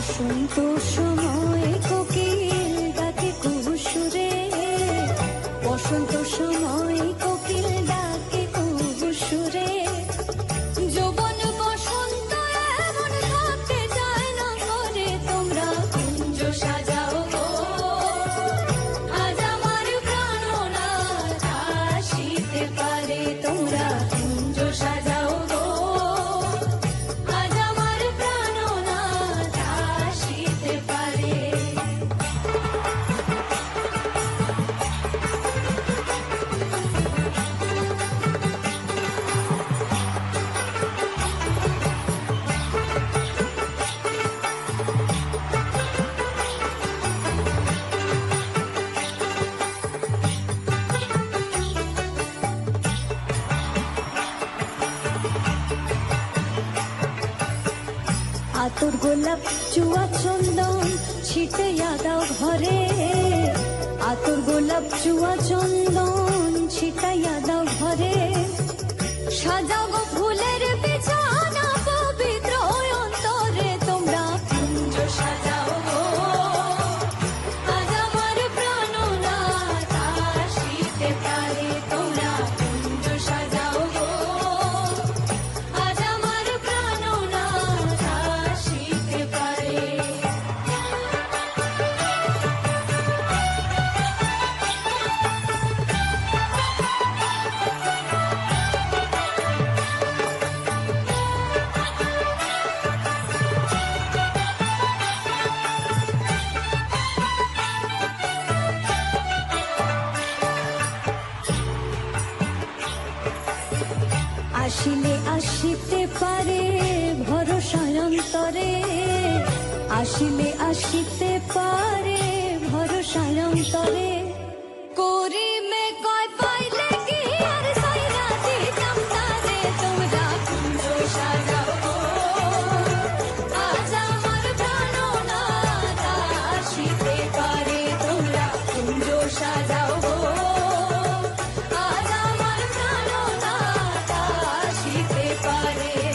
বসন্ত সময় কোকিল বসন্ত সময় তোর গোলাপ, চুয়া চন্দন ছিটে দাও ঘরে। আতর গোলাপ, চুয়া চন্দন ছিটাইয়া দাও ঘরে। সাজাও আসিলে আসিতে পারে ভরসায়ন্তরে আসিলে আসিতে পারে ভরসায়ন্তরে Hare